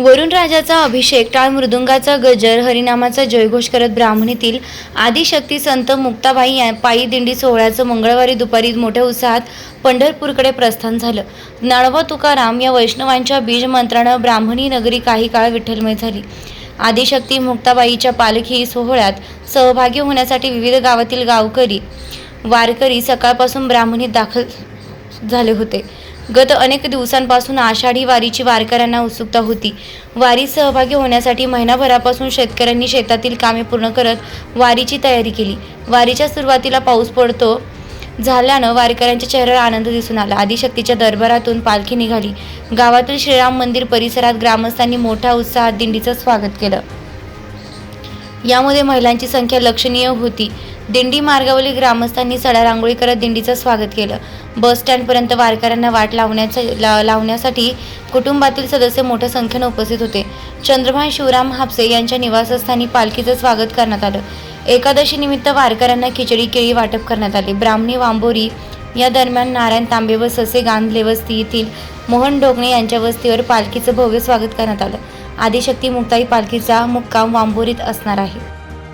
वरुण राजाचा अभिषेक टाळ मृदुंगाचा गजर हरिनामाचा जयघोष करत ब्राह्मणीतील आदिशक्ती संत मुक्ताबाई या पायी दिंडी सोहळ्याचं मंगळवारी दुपारी मोठ्या उत्साहात पंढरपूरकडे प्रस्थान झालं. नळवा तुकाराम या वैष्णवांच्या बीज मंत्रानं ब्राह्मणी नगरी काही काळ विठ्ठलमय झाली. आदिशक्ती मुक्ताबाईच्या पालखी सोहळ्यात सहभागी होण्यासाठी विविध गावातील गावकरी वारकरी सकाळपासून ब्राह्मणीत दाखल झाले होते. गत अनेक दिवसांपासून आषाढी वारीची वारकऱ्यांना उत्सुकता होती. वारीत सहभागी होण्यासाठी महिनाभरापासून शेतकऱ्यांनी शेतातील कामे पूर्ण करत वारीची तयारी केली. वारीच्या सुरुवातीला पाऊस पडतो झाल्यानं वारकऱ्यांच्या चेहऱ्यावर आनंद दिसून आला. आदिशक्तीच्या दरबारातून पालखी निघाली. गावातील श्रीराम मंदिर परिसरात ग्रामस्थांनी मोठ्या उत्साहात दिंडीचं स्वागत केलं. यामध्ये महिलांची संख्या लक्षणीय होती. दिंडी मार्गावरील ग्रामस्थांनी सडा रांगोळी करत दिंडीचं स्वागत केलं. बस स्टँडपर्यंत वारकऱ्यांना वाट लावण्याचं ला लावण्यासाठी कुटुंबातील सदस्य मोठ्या संख्येनं उपस्थित होते. चंद्रभान शिवराम हापसे यांच्या निवासस्थानी पालखीचं स्वागत करण्यात आलं. एकादशी निमित्त वारकऱ्यांना खिचडी केळी वाटप करण्यात आले. ब्राह्मणी वांबोरी या दरम्यान नारायण तांबे व ससे गांधले वस्ती येथील मोहन ढोकणे यांच्या वस्तीवर पालखीचं भव्य स्वागत करण्यात आलं. आदिशक्ती मुक्ताई पालखीचा मुक्काम वांबोरीत असणार आहे.